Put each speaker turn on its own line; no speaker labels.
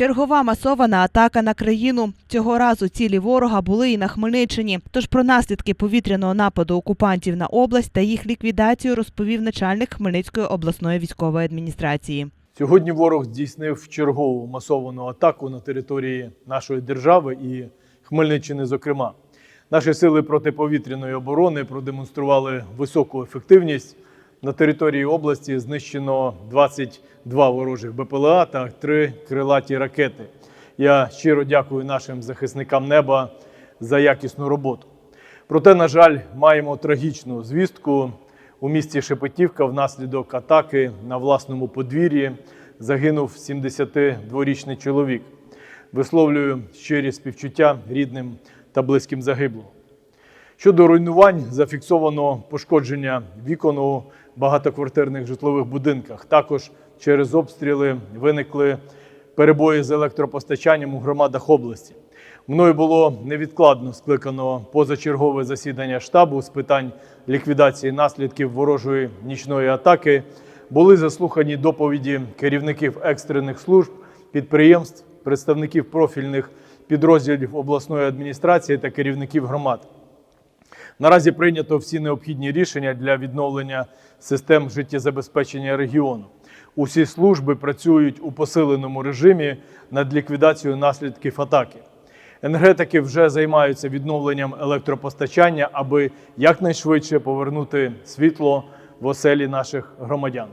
Чергова масована атака на країну. Цього разу цілі ворога були і на Хмельниччині. Тож про наслідки повітряного нападу окупантів на область та їх ліквідацію розповів начальник Хмельницької обласної військової адміністрації.
Сьогодні ворог здійснив чергову масовану атаку на території нашої держави і Хмельниччини, зокрема. Наші сили протиповітряної оборони продемонстрували високу ефективність. На території області знищено 22 ворожих БПЛА та 3 крилаті ракети. Я щиро дякую нашим захисникам неба за якісну роботу. Проте, на жаль, маємо трагічну звістку. У місті Шепетівка внаслідок атаки на власному подвір'ї загинув 72-річний чоловік. Висловлюю щирі співчуття рідним та близьким загиблого. Щодо руйнувань, зафіксовано пошкодження вікон багатоквартирних житлових будинках. Також через обстріли виникли перебої з електропостачанням у громадах області. Мною було невідкладно скликано позачергове засідання штабу з питань ліквідації наслідків ворожої нічної атаки. Були заслухані доповіді керівників екстрених служб, підприємств, представників профільних підрозділів обласної адміністрації та керівників громад. Наразі прийнято всі необхідні рішення для відновлення систем життєзабезпечення регіону. Усі служби працюють у посиленому режимі над ліквідацією наслідків атаки. Енергетики вже займаються відновленням електропостачання, аби якнайшвидше повернути світло в оселі наших громадян.